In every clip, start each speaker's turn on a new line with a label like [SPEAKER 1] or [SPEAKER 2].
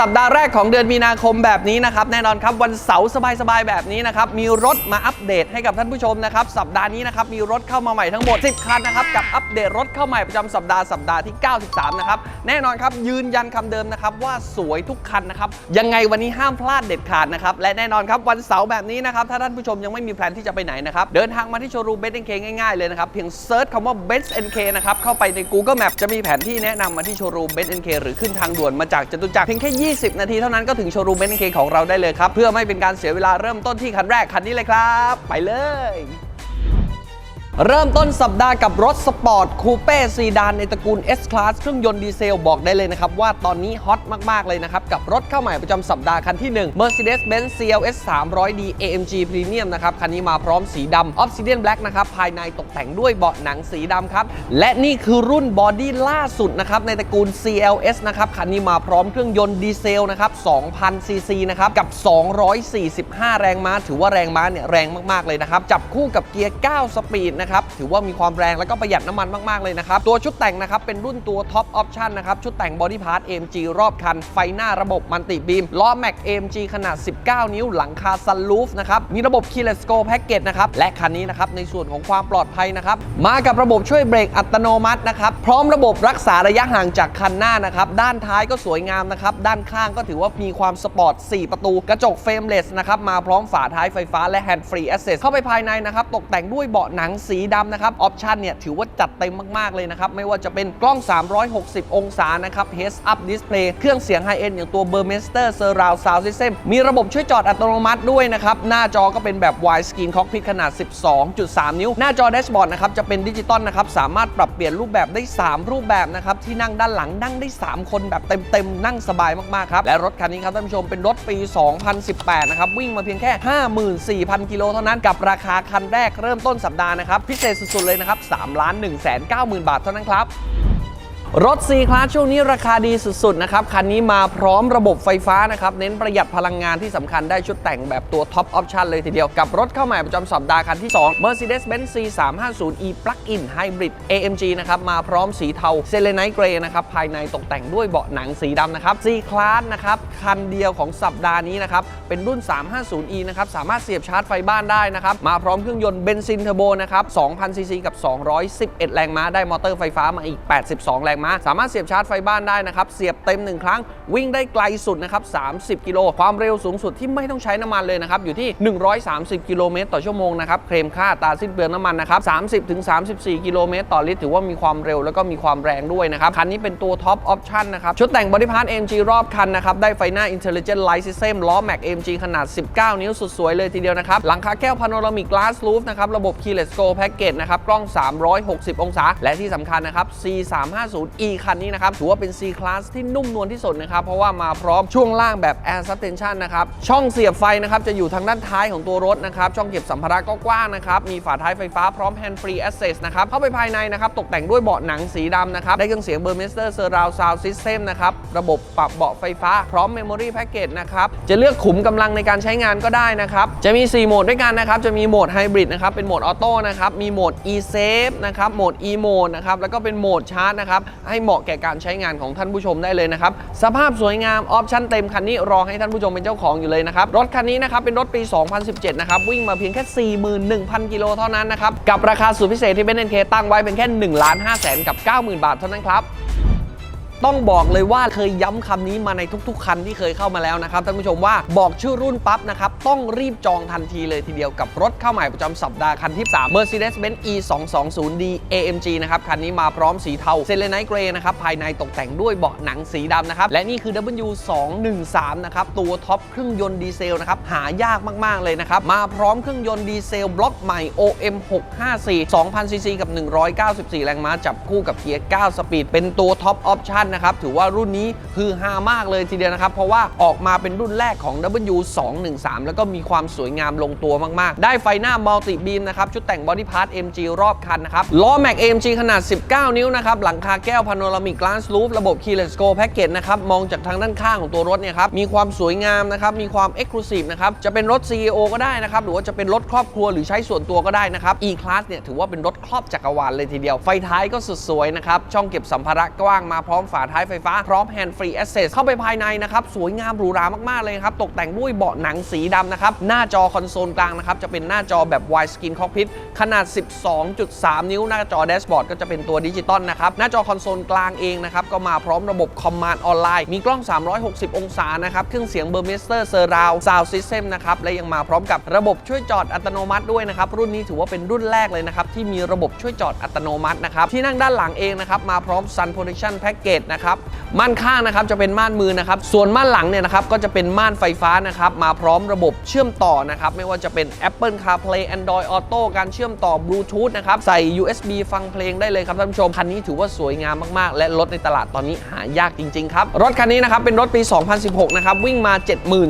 [SPEAKER 1] สัปดาห์แรกของเดือนมีนาคมแบบนี้นะครับ แน่นอนครับวันเสาร์สบายๆแบบนี้นะครับ มีรถมาอัปเดตให้กับท่านผู้ชมนะครับ สัปดาห์นี้นะครับ มีรถเข้ามาใหม่ทั้งหมด 10 คันนะครับ กับอัปเดตรถเข้าใหม่ประจำสัปดาห์สัปดาห์ที่ 93 นะครับ แน่นอนครับ ยืนยันคำเดิมนะครับ ว่าสวยทุกคันนะครับ ยังไงวันนี้ห้ามพลาดเด็ดขาดนะครับ และแน่นอนครับวันเสาร์แบบนี้นะครับ ถ้าท่านผู้ชมยังไม่มีแพลนที่จะไปไหนนะครับ เดินทางมาที่โชว์รูมเบสเอ็นเคง่ายๆเลยนะครับ เพียงเซิร์ชคำว่า b e s n k นะครับเข้าไปใน Google Map จะมีแผนที่แนะนำมาที่โชว์รูมเบสเอ็นเคหรือขึ้นทางด่วนมาจากจตุจักรเพียงแค่20 นาทีเท่านั้นก็ถึงโชว์รูมเบสเอ็นเคของเราได้เลยครับ เพื่อไม่เป็นการเสียเวลาเริ่มต้นที่คันแรกคันนี้เลยครับ ไปเลย เริ่มต้นสัปดาห์กับรถสปอร์ตคูเป้ซีดานในตระกูล S Class เครื่องยนต์ดีเซลบอกได้เลยนะครับ ว่าตอนนี้ฮอตมาก ๆ เลยนะครับ กับรถเข้าใหม่ประจำสัปดาห์คันที่ 1 Mercedes-Benz CLS 300D AMG Premium นะครับ คันนี้มาพร้อมสีดำ Obsidian Black นะครับ ภายในตกแต่งด้วยเบาะหนังสีดำครับ และนี่คือรุ่นบอดี้ล่าสุดนะครับ ในตระกูล CLS นะครับคันนี้มาพร้อมเครื่องยนต์ดีเซลนะครับ2,000ซีซีนะครับกับ 245 แรงม้า ถือว่าแรงม้าเนี่ยแรงมากๆเลยนะครับจับคู่กับเกียร์ 9 สปีดนะครับ ถือว่ามีความแรงแล้วก็ประหยัดน้ำมันมาก ๆ เลยนะครับ ตัวชุดแต่งนะครับ เป็นรุ่นตัวท็อปออปชั่นนะครับ ชุดแต่งบอดี้พาร์ท AMG รอบคัน ไฟหน้าระบบมันติบีม ล้อแม็ก AMG ขนาด 19 นิ้ว หลังคาซันลูฟนะครับ มีระบบ Keyless Go Package นะครับ และคันนี้นะครับ ในส่วนของความปลอดภัยนะครับ มากับระบบช่วยเบรกอัตโนมัตินะครับ พร้อมระบบรักษาระยะห่างจากคันหน้านะครับ ด้านท้ายก็สวยงามนะครับ ด้านข้างก็ถือว่ามีความสปอร์ต 4 ประตู กระจกเฟรมเลสนะครับ มาพร้อมฝาท้ายไฟฟ้าและแฮนด์ฟรีแอสเซสเข้าไปภายในนะครับ ตกแต่งด้วยเบาะหนังสีีดำนะครับออปชันเนี่ยถือว่าจัดเต็มมาก ๆ เลยนะครับ ไม่ว่าจะเป็นกล้อง 360 องศานะครับ Heads Up Display เครื่องเสียงไฮเอ็นอย่างตัว Burmester Surround Sound System มีระบบช่วยจอดอัตโนมัติด้วยนะครับ หน้าจอก็เป็นแบบ Wide Screen Cockpit ขนาด 12.3 นิ้ว หน้าจอแดชบอร์ดนะครับจะเป็นดิจิตอลนะครับสามารถปรับเปลี่ยนรูปแบบได้ 3 รูปแบบนะครับที่นั่งด้านหลังนั่งได้ 3 คนแบบเต็มๆนั่งสบายมากๆครับและรถคันนี้ครับท่านผู้ชมเป็นรถปี 2018 นะครับวิ่งมาเพียงแค่ 54,000 กิโลเท่านั้นกับราคาคันแรกเริ่มต้นสัปดาห์นะครับพิเศษสุดๆเลยนะครับ3ล้าน1 9 0 0 0 0 บาทเท่านั้นครับ รถ C Class ช่วงนี้ราคาดีสุด ๆ นะครับ คันนี้มาพร้อมระบบไฟฟ้านะครับ เน้นประหยัดพลังงานที่สำคัญได้ชุดแต่งแบบตัวท็อปออปชันเลยทีเดียว กับรถเข้าใหม่ประจำสัปดาห์คันที่ 2 Mercedes-Benz C 3 5 0 E Plug-in Hybrid AMG นะครับ มาพร้อมสีเทาเซเลไนท์เกรย์นะครับ ภายในตกแต่งด้วยเบาะหนังสีดำนะครับ C Class นะครับ คันเดียวของสัปดาห์นี้นะครับ เป็นรุ่น 350E นะครับ สามารถเสียบชาร์จไฟบ้านได้นะครับ มาพร้อมเครื่องยนต์เบนซินเทอร์โบนะครับ 2,000ซีซีกับ 211 แรงม้า ได้มอเตอร์ไฟฟ้ามาอีก 82 แรงม้า สามารถเสียบชาร์จไฟบ้านได้นะครับ เสียบเต็ม 1 ครั้ง วิ่งได้ไกลสุดนะครับ 30 กิโล ความเร็วสูงสุดที่ไม่ต้องใช้น้ำมันเลยนะครับ อยู่ที่ 130 กิโลเมตรต่อชั่วโมงนะครับ เคลมค่าตาสิ้นเปลืองน้ำมันนะครับ 30ถึง34 กิโลเมตรต่อลิตร ถือว่ามีความเร็วแล้วก็มีความแรงด้วยนะครับ คันนี้เป็นตัวท็อปออปชั่นนะครับ ชุดแต่งบอดี้พาร์ท AMG รอบคันนะครับ ได้ไฟหน้า Intelligent Light System ล้อ Mac AMG ขนาด 19 นิ้วสุดสวยเลยทีเดียวนะครับ หลังคาแก้ว Panoramic Glass Roof นะครับ ระบบ Keyless Go Package นะครับ กล้อง 360 องศา และที่สำคัญนะครับ E คันนี้นะครับ ถือว่าเป็น C Class ที่นุ่มนวลที่สุดนะครับ เพราะว่ามาพร้อมช่วงล่างแบบ Air Suspension นะครับ ช่องเสียบไฟนะครับ จะอยู่ทางด้านท้ายของตัวรถนะครับ ช่องเก็บสัมภาระก็กว้างนะครับ มีฝาท้ายไฟฟ้าพร้อม Hand Free Access นะครับ เข้าไปภายในนะครับ ตกแต่งด้วยเบาะหนังสีดำนะครับ ได้เครื่องเสียง Burmester Surround Sound System นะครับ ระบบปรับเบาะไฟฟ้าพร้อม Memory Package นะครับ จะเลือกขุมกำลังในการใช้งานก็ได้นะครับ จะมี 4 โหมดด้วยกันนะครับ จะมีโหมด Hybrid นะครับ เป็นโหมดออโต้นะครับ มีโหมด e-save นะครับ โหมด e mode นะครับ แล้วก็เป็นโหมดชาร์จนะครับให้เหมาะแก่การใช้งานของท่านผู้ชมได้เลยนะครับ สภาพสวยงามออปชั่นเต็มคันนี้รอให้ท่านผู้ชมเป็นเจ้าของอยู่เลยนะครับ รถคันนี้นะครับเป็นรถปี 2017 นะครับ วิ่งมาเพียงแค่ 41,000 กิโลเท่านั้นนะครับ กับราคาสุดพิเศษที่เบนเอ็นเคตั้งไว้เป็นแค่1ล้าน5แสนกับ 90,000 บาทเท่านั้นครับ ต้องบอกเลยว่าเคยย้ำคำนี้มาในทุก ๆ คันที่เคยเข้ามาแล้วนะครับท่านผู้ชมว่าบอกชื่อรุ่นปั๊บนะครับ ต้องรีบจองทันทีเลยทีเดียวกับรถเข้าใหม่ประจำสัปดาห์คันที่ 3 Mercedes-Benz E 2 2 0 D AMG นะครับ คันนี้มาพร้อมสีเทาเซเลไนท์เกรย์นะครับ ภายในตกแต่งด้วยเบาะหนังสีดำนะครับ และนี่คือ W 2 1 3นะครับ ตัวท็อปเครื่องยนต์ดีเซลนะครับ หายากมาก ๆ เลยนะครับ มาพร้อมเครื่องยนต์ดีเซลบล็อกใหม่ OM 654 2,000ซีซีกับ 194 แรงม้าจับคู่กับเกียร์ 9 สปีดเป็นตัวท็อปออปชั่นนะครับถือว่ารุ่นนี้คือฮามากเลยทีเดียวนะครับ เพราะว่าออกมาเป็นรุ่นแรกของ W 2 1 3 แล้วก็มีความสวยงามลงตัวมาก ๆ ได้ไฟหน้ามัลติบีมนะครับชุดแต่งบอดี้พาร์ท MG รอบคันนะครับล้อ Mac AMG ขนาด 19 นิ้วนะครับหลังคาแก้วพาโนรามิก Glass Roof ระบบ Keyless Go Package นะครับมองจากทางด้านข้างของตัวรถเนี่ยครับมีความสวยงามนะครับมีความ Exclusive นะครับจะเป็นรถ CEO ก็ได้นะครับหรือว่าจะเป็นรถครอบครัวหรือใช้ส่วนตัวก็ได้นะครับ E Class เนี่ยถือว่าเป็นรถครอบจักรวาลเลยทีเดียวไฟท้ายก็สุดสวยนะครับช่องเก็บสัมภาระกว้างมาพร้อมไฟฝาท้ายไฟฟ้าพร้อม Hand Free Access เข้าไปภายในนะครับ สวยงามหรูหรามาก ๆ เลยครับ ตกแต่งด้วยเบาะหนังสีดำนะครับ หน้าจอคอนโซลกลางนะครับ จะเป็นหน้าจอแบบ Wide Screen Cockpit ขนาด 12.3 นิ้ว หน้าจอแดชบอร์ดก็จะเป็นตัวดิจิตอลนะครับ หน้าจอคอนโซลกลางเองนะครับ ก็มาพร้อมระบบคอมมานด์ออนไลน์มีกล้อง 360 องศานะครับเครื่องเสียงเบอร์เมสเตอร์เซอร์ราวซาวซิสเต็มนะครับและยังมาพร้อมกับระบบช่วยจอดอัตโนมัติด้วยนะครับรุ่นนี้ถือว่าเป็นรุ่นแรกเลยนะครับที่มีระบบช่วยจอดอัตโนมัตินะครับที่นั่งด้านหลังเองนะครับมาพร้อม Sun Protection Package นะครับม่านข้างนะครับจะเป็นม่านมือนะครับ ส่วนม่านหลังเนี่ยนะครับก็จะเป็นม่านไฟฟ้านะครับมาพร้อมระบบเชื่อมต่อนะครับไม่ว่าจะเป็น Apple CarPlay Android Auto การเชื่อมต่อ Bluetooth นะครับใส่ USB ฟังเพลงได้เลยครับท่านผู้ชม คันนี้ถือว่าสวยงามมากๆ และรถในตลาดตอนนี้หายากจริง ๆ ครับ รถคันนี้นะครับเป็นรถปี 2016 นะครับ วิ่งมา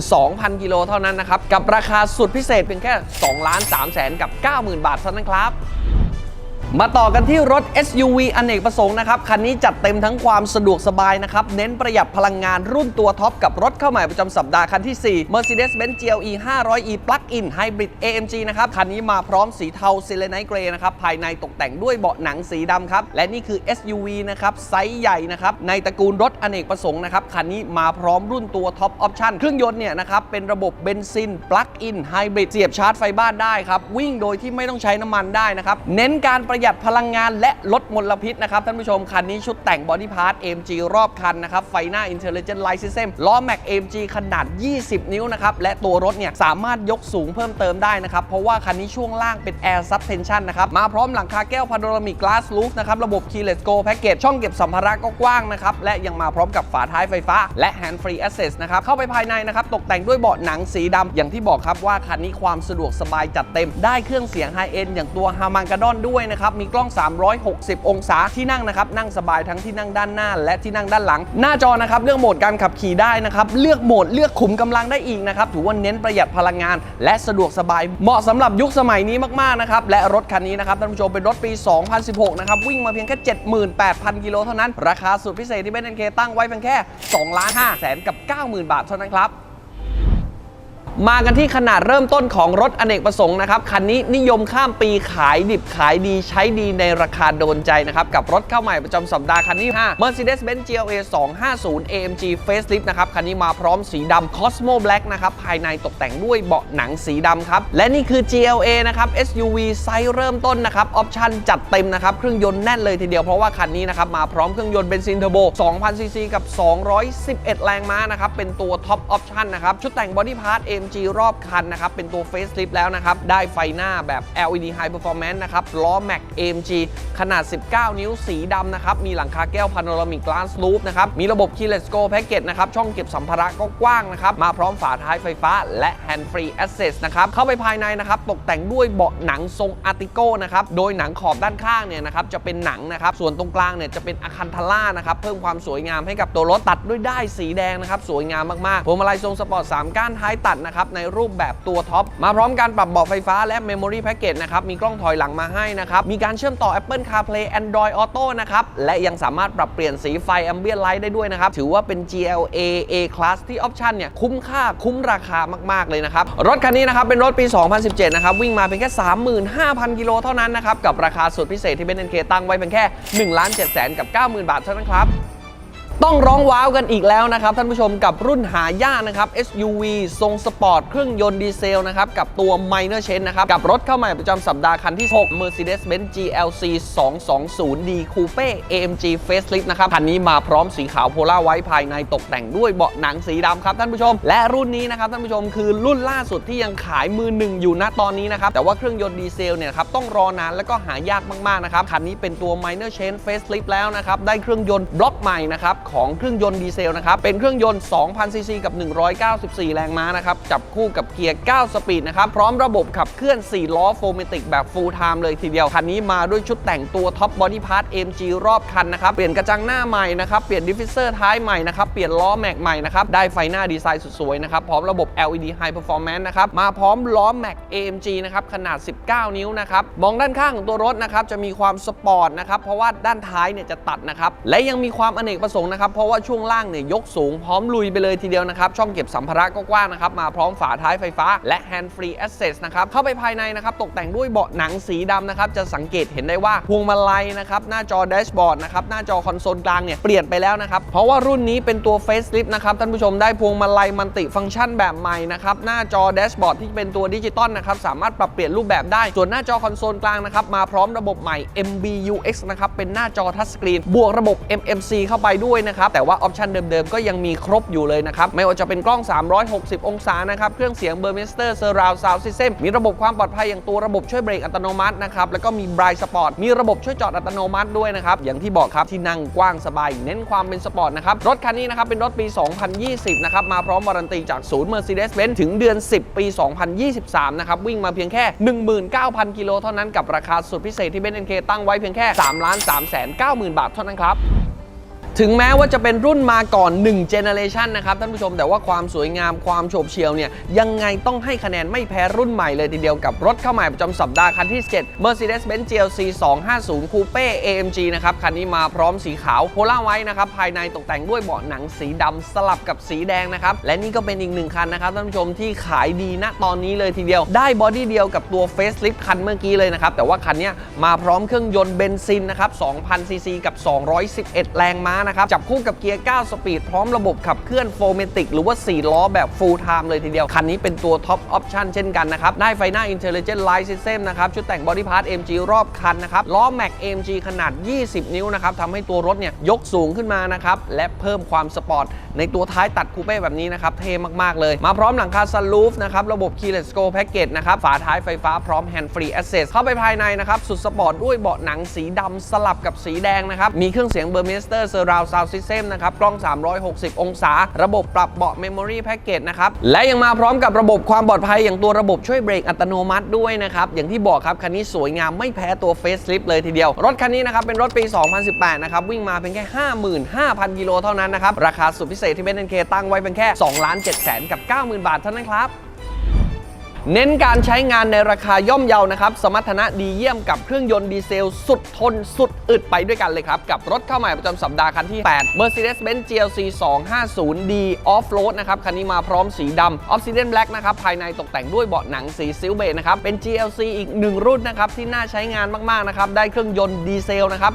[SPEAKER 1] 72,000 กิโลเท่านั้นนะครับ กับราคาสุดพิเศษเพียงแค่2 3 0 0 0 0กับ 90,000 บาทเท่านั้นครับ มาต่อกันที่รถ SUV อเนกประสงค์นะครับ คันนี้จัดเต็มทั้งความสะดวกสบายนะครับ เน้นประหยัดพลังงานรุ่นตัวท็อปกับรถเข้าใหม่ประจำสัปดาห์คันที่ 4 Mercedes-Benz GLE 500e Plug-in Hybrid AMG นะครับ คันนี้มาพร้อมสีเทา s e l e n i t e Grey นะครับ ภายในตกแต่งด้วยเบาะหนังสีดำครับ และนี่คือ SUV นะครับ ไซส์ใหญ่นะครับ ในตระกูลรถอเนกประสงค์นะครับ คันนี้มาพร้อมรุ่นตัวท็อปออปชั่นเครื่องยนต์เนี่ยนะครับ เป็นระบบเบนซิน Plug-in Hybrid เสียบชาร์จไฟบ้านได้ครับ วิ่งโดยที่ไม่ต้องใช้น้ำมันได้นะครับ เน้นการประหยัดพลังงานและลดมลพิษนะครับท่านผู้ชม คันนี้ชุดแต่งบอดี้พาร์ท AMG รอบคันนะครับ ไฟหน้า Intelligent Light System ล้อแม็ก AMG ขนาด 20 นิ้วนะครับ และตัวรถเนี่ยสามารถยกสูงเพิ่มเติมได้นะครับ เพราะว่าคันนี้ช่วงล่างเป็น Air Suspension นะครับ มาพร้อมหลังคาแก้ว Panoramic Glass Roof นะครับ ระบบ Keyless Go Package ช่องเก็บสัมภาระก็กว้างนะครับ และยังมาพร้อมกับฝาท้ายไฟฟ้า และ Hand Free Access นะครับเข้าไปภายในนะครับตกแต่งด้วยเบาะหนังสีดำอย่างที่บอกครับว่าคันนี้ความสะดวกสบายจัดเต็มได้เครื่องเสียงไฮเอ็นอย่างตัว Harman-Kardon ด้วยนะครับมีกล้อง 360 องศาที่นั่งนะครับนั่งสบายทั้งที่นั่งด้านหน้า และที่นั่งด้านหลัง หน้าจอนะครับเลือกโหมดการขับขี่ได้นะครับเลือกโหมดเลือกขุมกำลังได้อีกนะครับถือว่าเน้นประหยัดพลังงาน และสะดวกสบาย เหมาะสำหรับยุคสมัยนี้มากๆนะครับและรถคันนี้นะครับท่านผู้ชมเป็นรถปี 2016 นะครับวิ่งมาเพียงแค่ 78,000 กิโลเท่านั้น ราคาสุดพิเศษที่เบนซ์เคตั้งไว้เพียงแค่2ล้าน5แสนกับ 90,000 บาทเท่านั้นครับ มากันที่ขนาดเริ่มต้นของรถอเนกประสงค์นะครับ คันนี้นิยมข้ามปีขายดิบขายดีใช้ดีในราคาโดนใจนะครับ กับรถเข้าใหม่ประจำสัปดาห์คันที่ 5 Mercedes-Benz GLA 250 AMG Facelift นะครับ คันนี้มาพร้อมสีดำ Cosmo Black นะครับ ภายในตกแต่งด้วยเบาะหนังสีดำครับ และนี่คือ GLA นะครับ SUV ไซส์เริ่มต้นนะครับ ออปชั่นจัดเต็มนะครับ เครื่องยนต์แน่นเลยทีเดียวเพราะว่าคันนี้นะครับมาพร้อมเครื่องยนต์เบนซินเทอร์โบ 2,000ซีซีกับ 211 แรงม้านะครับเป็นตัวท็อปออปชั่นนะครับชุดแต่งบอดี้พาร์ท AMG รอบคันนะครับ เป็นตัว Facelift แล้วนะครับ ได้ไฟหน้าแบบ LED High Performance นะครับ ล้อ Mac AMG ขนาด 19 นิ้วสีดำนะครับ มีหลังคาแก้ว Panoramic Glass Roof นะครับ มีระบบ Keyless Go Package นะครับ ช่องเก็บสัมภาระก็กว้างนะครับ มาพร้อมฝาท้ายไฟฟ้าและ Hand Free Access นะครับ เข้าไปภายในนะครับ ตกแต่งด้วยเบาะหนังทรง Artico นะครับ โดยหนังขอบด้านข้างเนี่ยนะครับจะเป็นหนังนะครับ ส่วนตรงกลางเนี่ยจะเป็นอะคันทาร่านะครับ เพิ่มความสวยงามให้กับตัวรถตัดด้วยด้ายสีแดงนะครับ สวยงามมากๆพวงมาลัยทรงสปอร์ต3ก้านท้ายตัดนะครับในรูปแบบตัวท็อปมาพร้อมการปรับเบาะไฟฟ้าและ Memory Package นะครับมีกล้องถอยหลังมาให้นะครับมีการเชื่อมต่อ Apple CarPlay Android Auto นะครับและยังสามารถปรับเปลี่ยนสีไฟ Ambient Light ได้ด้วยนะครับถือว่าเป็น GLA A Class ที่ออปชันเนี่ยคุ้มค่าคุ้มราคามากๆเลยนะครับรถคันนี้นะครับเป็นรถปี 2017 นะครับวิ่งมาเพียงแค่ 35,000 กิโลเท่านั้นนะครับกับราคาสุดพิเศษที่เบนซ์เคตั้งไว้เพียงแค่1ล้าน7แสนกับ 90,000 บาทเท่านั้นครับ ต้องร้องว้าวกันอีกแล้วนะครับ ท่านผู้ชมกับรุ่นหายากนะครับ SUV ทรงสปอร์ตเครื่องยนต์ดีเซลนะครับ กับตัว Minor Change นะครับ กับรถเข้าใหม่ประจำสัปดาห์คันที่ 6 Mercedes-Benz GLC 220D Coupe AMG Facelift นะครับ คันนี้มาพร้อมสีขาวโพล่าไว้ภายในตกแต่งด้วยเบาะหนังสีดำครับท่านผู้ชม และรุ่นนี้นะครับท่านผู้ชมคือรุ่นล่าสุดที่ยังขายมือหนึ่งอยู่ณตอนนี้นะครับแต่ว่าเครื่องยนต์ดีเซลเนี่ยครับต้องรอนานแล้วก็หายากมากๆนะครับคันนี้เป็นตัว Minor Change Facelift แล้วนะครับได้เครื่องยนต์บล็อกใหม่นะครับของเครื่องยนต์ดีเซลนะครับ เป็นเครื่องยนต์ 2,000ซีซีกับ 194 แรงม้านะครับ จับคู่กับเกียร์ 9 สปีดนะครับ พร้อมระบบขับเคลื่อน 4 ล้อโฟร์เมติกแบบ full time เลยทีเดียว คันนี้มาด้วยชุดแต่งตัวท็อปบอดี้พาร์ท MG รอบคันนะครับ เปลี่ยนกระจังหน้าใหม่นะครับ เปลี่ยนดิฟฟิเซอร์ท้ายใหม่นะครับ เปลี่ยนล้อแม็กใหม่นะครับ ได้ไฟหน้าดีไซน์สุดสวยนะครับ พร้อมระบบ LED High Performance นะครับ มาพร้อมล้อแม็ก AMG นะครับขนาด 19 นิ้วนะครับ มองด้านข้างของตัวรถนะครับจะมีความสปอร์ตนะครับ เพราะว่าด้านท้ายเนี่ยจะตัดนะครับ และยังมีความอเนกประสงค์นะครับ เพราะว่าช่วงล่างเนี่ยยกสูงพร้อมลุยไปเลยทีเดียวนะครับ ช่องเก็บสัมภาระก็กว้างนะครับ มาพร้อมฝาท้ายไฟฟ้า และ Hand Free Access นะครับ เข้าไปภายในนะครับ ตกแต่งด้วยเบาะหนังสีดำนะครับ จะสังเกตเห็นได้ว่าพวงมาลัยนะครับ หน้าจอแดชบอร์ดนะครับ หน้าจอคอนโซลกลางเนี่ยเปลี่ยนไปแล้วนะครับ เพราะว่ารุ่นนี้เป็นตัว Facelift นะครับท่านผู้ชมได้พวงมาลัยมันติฟังก์ชันแบบใหม่นะครับหน้าจอแดชบอร์ดที่เป็นตัวดิจิตอลนะครับสามารถปรับเปลี่ยนรูปแบบได้ส่วนหน้าจอคอนโซลกลางนะครับมาพร้อมระบบใหม่ MBUX นะครับเป็นหน้าจอทัชสกรีนบวกระบบ MMC เข้าไปด้วยนะครับ แต่ว่าออปชันเดิมๆ ก็ยังมีครบอยู่เลยนะครับ ไม่ว่าจะเป็นกล้อง 360 องศานะครับ เครื่องเสียง Burmester Surround Sound System มีระบบความปลอดภัยอย่างตัวระบบช่วยเบรกอัตโนมัตินะครับ แล้วก็มี Bright Sport มีระบบช่วยจอดอัตโนมัติด้วยนะครับ อย่างที่บอกครับที่นั่งกว้างสบาย เน้นความเป็นสปอร์ตนะครับ รถคันนี้นะครับเป็นรถปี 2020 นะครับ มาพร้อมวารันตีจากศูนย์ Mercedes-Benz ถึงเดือน 10 ปี 2023 นะครับ วิ่งมาเพียงแค่ 19,000 กิโลเท่านั้นกับราคาสุดพิเศษที่ Benz NK ตั้งไว้เพียงแค่3ล้าน3แสน90,000 บาทเท่านั้นครับ ถึงแม้ว่าจะเป็นรุ่นมาก่อน1 Generation นะครับท่านผู้ชมแต่ว่าความสวยงามความโฉบเฉี่ยวเนี่ยยังไงต้องให้คะแนนไม่แพ้รุ่นใหม่เลยทีเดียวกับรถเข้าใหม่ประจำสัปดาห์คันที่ 7 Mercedes-Benz GLC 250 Coupe AMG นะครับคันนี้มาพร้อมสีขาวโพล่าไว้นะครับภายในตกแต่งด้วยเบาะหนังสีดำสลับกับสีแดงนะครับและนี่ก็เป็นอีกหนึ่งคันนะครับท่านผู้ชมที่ขายดีณตอนนี้เลยทีเดียวได้บอดี้เดียวกับตัว Facelift คันเมื่อกี้เลยนะครับแต่ว่าคันนี้มาพร้อมเครื่องยนต์เบนซินนะครับ2,000ซีซีกับ 211 แรงม้านะครับ จับคู่กับเกียร์ 9 สปีด พร้อมระบบขับเคลื่อนโฟเมติกหรือว่า 4 ล้อแบบ full time เลยทีเดียว คันนี้เป็นตัวท็อปออปชันเช่นกันนะครับ ได้ไฟหน้า Intelligent Light System นะครับ ชุดแต่ง Body Part AMG รอบคันนะครับ ล้อ Mac AMG ขนาด 20 นิ้วนะครับทำให้ตัวรถเนี่ยยกสูงขึ้นมานะครับ และเพิ่มความสปอร์ตในตัวท้ายตัดคูเป้แบบนี้นะครับ เท่มากๆเลย มาพร้อมหลังคาซันรูฟนะครับ ระบบ Keyless Go Package นะครับ ฝาท้ายไฟฟ้าพร้อม Hand Free Access เข้าไปภายในนะครับ สุดสปอร์ตด้วยเบาะหนังสีดำสลับกับสีแดงนะครับ มีเครื่องเสียง Burmester Surround Sound System นะครับ กล้อง 360 องศา ระบบปรับเบาะ Memory Package นะครับ และยังมาพร้อมกับระบบความปลอดภัยอย่างตัวระบบช่วยเบรกอัตโนมัติด้วยนะครับ อย่างที่บอกครับ คันนี้สวยงามไม่แพ้ตัว Facelift เลยทีเดียว รถคันนี้นะครับ เป็นรถปี 2018 นะครับ วิ่งมาเพียงแค่ 55,000 กิโลเท่านั้นนะครับ ราคาสุดพิเศษที่เบนซ์เคตั้งไว้เพียงแค่2ล้าน7แสนกับ 90,000 บาทเท่านั้นครับ เน้นการใช้งานในราคาย่อมเยานะครับ สมรรถนะดีเยี่ยมกับเครื่องยนต์ดีเซล สุดทนสุดอึดไปด้วยกันเลยครับ กับรถเข้าใหม่ประจำสัปดาห์คันที่ 8 Mercedes-Benz GLC 250D Off-Road นะครับ คันนี้มาพร้อมสีดำ Obsidian Black นะครับ ภายในตกแต่งด้วยเบาะหนังสีซิลเบจนะครับ เป็น GLC อีกหนึ่งรุ่นนะครับ ที่น่าใช้งานมาก ๆ นะครับ ได้เครื่องยนต์ดีเซลนะครับ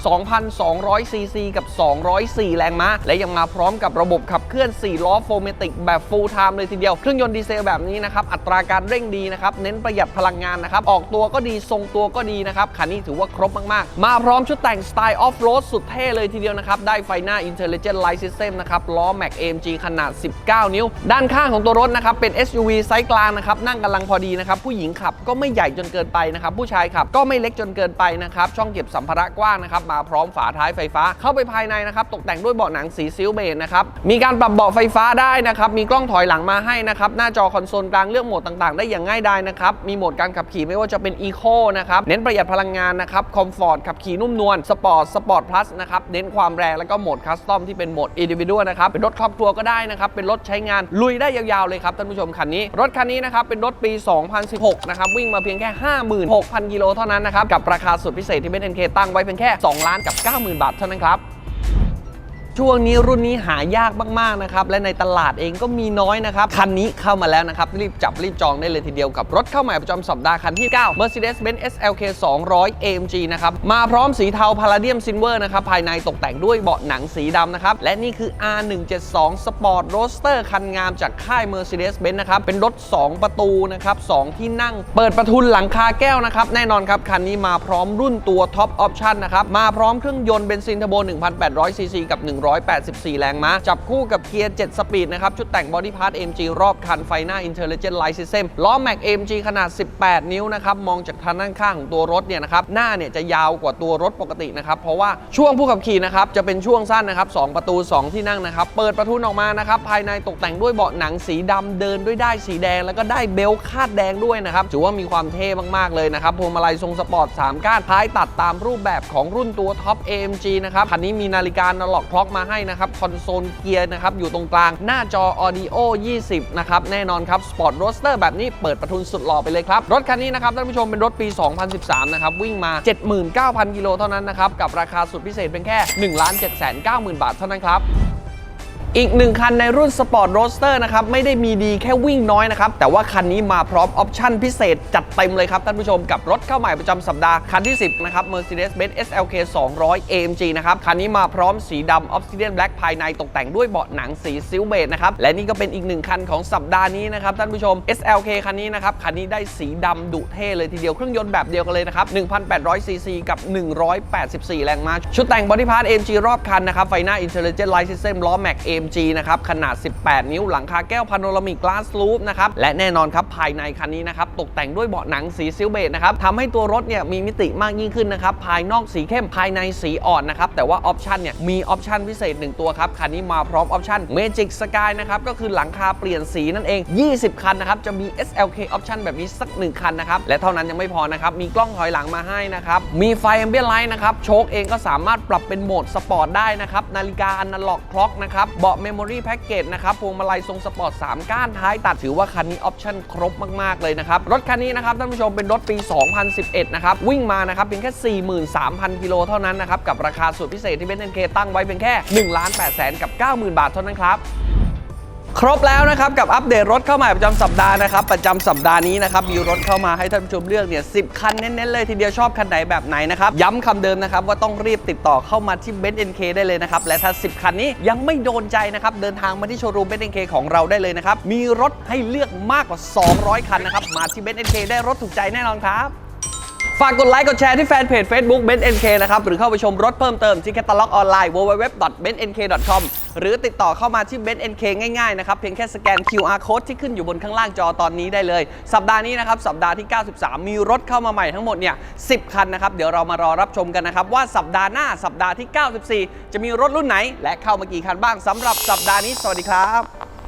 [SPEAKER 1] 2,200 ซีซีกับ 204 แรงม้า และยังมาพร้อมกับระบบขับเคลื่อน4ล้อโฟเมติกแบบ full time เลยทีเดียว เครื่องยนต์ดีเซลแบบนี้นะครับอัตราการเร่งดีนะครับ เน้นประหยัดพลังงานนะครับ ออกตัวก็ดี ทรงตัวก็ดีนะครับ คันนี้ถือว่าครบมาก ๆ มาพร้อมชุดแต่งสไตล์ออฟโรดสุดเท่เลยทีเดียวนะครับ ได้ไฟหน้า Intelligent Light System นะครับ ล้อ Mac AMG ขนาด 19 นิ้ว ด้านข้างของตัวรถนะครับ เป็น SUV ไซส์กลางนะครับ นั่งกำลังพอดีนะครับ ผู้หญิงขับก็ไม่ใหญ่จนเกินไปนะครับ ผู้ชายขับก็ไม่เล็กจนเกินไปนะครับ ช่องเก็บสัมภาระกว้างนะครับ มาพร้อมฝาท้ายไฟฟ้า เข้าไปภายในนะครับ ตกแต่งด้วยเบาะหนังสีซิลเบจนะครับ มีการปรับเบาะไฟฟ้าได้นะครับ มีกล้องถอยหลังมาให้นะครับ หน้าจอคอนโซลกลางเลือกโหมดต่างๆ ได้อย่างง่ายดายนะครับ มีโหมดการขับขี่ไม่ว่าจะเป็น Eco นะครับ เน้นประหยัดพลังงานนะครับ คอมฟอร์ต ขับขี่นุ่มนวล สปอร์ต สปอร์ตพลัสนะครับ เน้นความแรงแล้วก็โหมดคัสตอมที่เป็นโหมด Individual นะครับ เป็นรถครอบครัวก็ได้นะครับ เป็นรถใช้งานลุยได้ยาวๆเลยครับท่านผู้ชมคันนี้ รถคันนี้นะครับ เป็นรถปี 2016 นะครับ วิ่งมาเพียงแค่ 56,000 กิโลเท่านั้นนะครับ กับราคาสุดพิเศษที่เบนซ์เคตั้งไว้เพียงแค่2ล้านกับ90,000 บาทเท่านั้นครับ ช่วงนี้รุ่นนี้หายากมากๆนะครับและในตลาดเองก็มีน้อยนะครับคันนี้เข้ามาแล้วนะครับรีบจับรีบจองได้เลยทีเดียวกับรถเข้าใหม่ประจำสัปดาห์คันที่ 9 Mercedes-Benz SLK 200 AMG นะครับมาพร้อมสีเทา Palladium Silver นะครับภายในตกแต่งด้วยเบาะหนังสีดำนะครับและนี่คือ R172 Sport Roadster คันงามจากค่าย Mercedes-Benz นะครับเป็นรถ 2 ประตูนะครับ2ที่นั่ง เปิดประทุนหลังคาแก้วนะครับแน่นอนครับคันนี้มาพร้อมรุ่นตัวท็อปออปชั่นนะครับมาพร้อมเครื่องยนต์เบนซินเทอร์โบ 1,800ซีซีกับ184 แรงม้า จับคู่กับเกียร์ 7 สปีดนะครับ ชุดแต่งบอดี้พาร์ท AMG รอบคันไฟหน้า Intelligent Light System ล้อ Mac AMG ขนาด 18 นิ้วนะครับ มองจากทางด้านข้างของตัวรถเนี่ยนะครับ หน้าเนี่ยจะยาวกว่าตัวรถปกตินะครับ เพราะว่าช่วงผู้ขับขี่นะครับ จะเป็นช่วงสั้นนะครับ 2 ประตู 2 ที่นั่งนะครับ เปิดประทุนออกมานะครับ ภายในตกแต่งด้วยเบาะหนังสีดำเดินด้วยได้สีแดง แล้วก็ได้เบลต์คาดแดงด้วยนะครับ ถือว่ามีความเท่มากๆเลยนะครับ พวงมาลัยทรงสปอร์ต 3 ก้านท้ายตัดตามรูปแบบของรุ่นตัวท็อป AMG นะครับ คันนี้มีนาฬิกา a ล็อกคล็อกมาให้นะครับคอนโซลเกียร์นะครับอยู่ตรงกลางหน้าจอ Audio 20 นะครับ แน่นอนครับ Sport Roadster แบบนี้เปิดประทุนสุดหล่อไปเลยครับ รถคันนี้นะครับท่านผู้ชมเป็นรถปี 2013 นะครับ วิ่งมา 79,000 กิโลเท่านั้นนะครับ กับราคาสุดพิเศษเป็นแค่ 1 7 9 0 0 0 0 บาทเท่านั้นครับ อีกหนึ่งคันในรุ่น Sport Roadster นะครับ ไม่ได้มีดีแค่วิ่งน้อยนะครับ แต่ว่าคันนี้มาพร้อมออปชั่นพิเศษจัดเต็มเลยครับ ท่านผู้ชมกับรถเข้าใหม่ประจำสัปดาห์ คันที่ 10 นะครับ Mercedes-Benz SLK 200 AMG นะครับ คันนี้มาพร้อมสีดำ Obsidian Black ภายในตกแต่งด้วยเบาะหนังสีซิลเบจนะครับ และนี่ก็เป็นอีกหนึ่งคันของสัปดาห์นี้นะครับท่านผู้ชม SLK คันนี้นะครับคันนี้ได้สีดำดุเท่เลยทีเดียวเครื่องยนต์แบบเดียวกันเลยนะครับ1,800ซีซีกับ 184 แรงม้าชุดแต่งบอดี้พาร์ท AMG รอบคันนะครับไฟหน้า Intelligent Light System ล้อ Mac AMG นะครับขนาด 18 นิ้วหลังคาแก้วพาโนรามิก Glass Roof นะครับและแน่นอนครับภายในคันนี้นะครับตกแต่งด้วยเบาะหนังสีซิลเบจนะครับทำให้ตัวรถเนี่ยมีมิติมากยิ่งขึ้นนะครับภายนอกสีเข้มภายในสีอ่อนนะครับแต่ว่าออปชันเนี่ยมีออปชันพิเศษหนึ่งตัวครับคันนี้มาพร้อมออปชัน Magic Sky นะครับก็คือหลังคาเปลี่ยนสีนั่นเอง 20 คันนะครับจะมี SLK Option แบบนี้สัก 1 คันนะครับและเท่านั้นยังไม่พอนะครับมีกล้องถอยหลังมาให้นะครับมีไฟ Ambient Light นะครับโชคเองก็สามารถปรับเป็นโหมดสปอร์ตได้นะครับนาฬิกาอนาล็อกคล็อกนะครับบาะ Memory Package นะครับพวงมาลัยทรงสปอร์ต 3 ก้านท้ายตัดถือว่าคันนี้ออปชั่นครบมาก ๆ เลยนะครับ รถคันนี้นะครับท่านผู้ชมเป็นรถปี 2011 นะครับ วิ่งมานะครับเพียงแค่ 43,000 กิโลเท่านั้นนะครับ กับราคาสุดพิเศษที่เบนเทนเคตั้งไว้เพียงแค่1ล้าน8แสนกับ 90,000 บาทเท่านั้นครับ ครบแล้วนะครับกับอัปเดตรถเข้าใหม่ประจำสัปดาห์นะครับประจำสัปดาห์นี้นะครับมีรถเข้ามาให้ท่านผู้ชมเลือกเนี่ยสิคันเน้นๆเลยทีเดียวชอบคันไหนแบบไหนนะครับย้ำคำเดิมนะครับว่าต้องรีบติดต่อเข้ามาที่เบนซ์เอ็นเคได้เลยนะครับและถ้า 10 คันนี้ยังไม่โดนใจนะครับเดินทางมาที่โชว์รูมเบนซ์เอ็นเคของเราได้เลยนะครับมีรถให้เลือกมากกว่า 200 คันนะครับมาที่เบนซ์เอ็นเคได้รถถูกใจแน่นอนครับ ฝากกดไลค์กดแชร์ที่แฟนเพจ Facebook b e n NK นะครับหรือเข้าไปชมรถเพิ่มเติมที่แคตตาล็อกออนไลน์ www.bennk.com หรือติดต่อเข้ามาที่ b e n NK ง่ายๆนะครับเพียงแค่สแกน QR code ที่ขึ้นอยู่บนข้างล่างจอตอนนี้ได้เลย สัปดาห์นี้นะครับสัปดาห์ที่ 93 มีรถเข้ามาใหม่ทั้งหมดเนี่ย 10 คันนะครับเดี๋ยวเรามารอรับชมกันนะครับว่าสัปดาห์หน้าสัปดาห์ที่ 94 จะมีรถรุ่นไหน และเข้ามากี่คันบ้างสำหรับสัปดาห์นี้สวัสดีครับ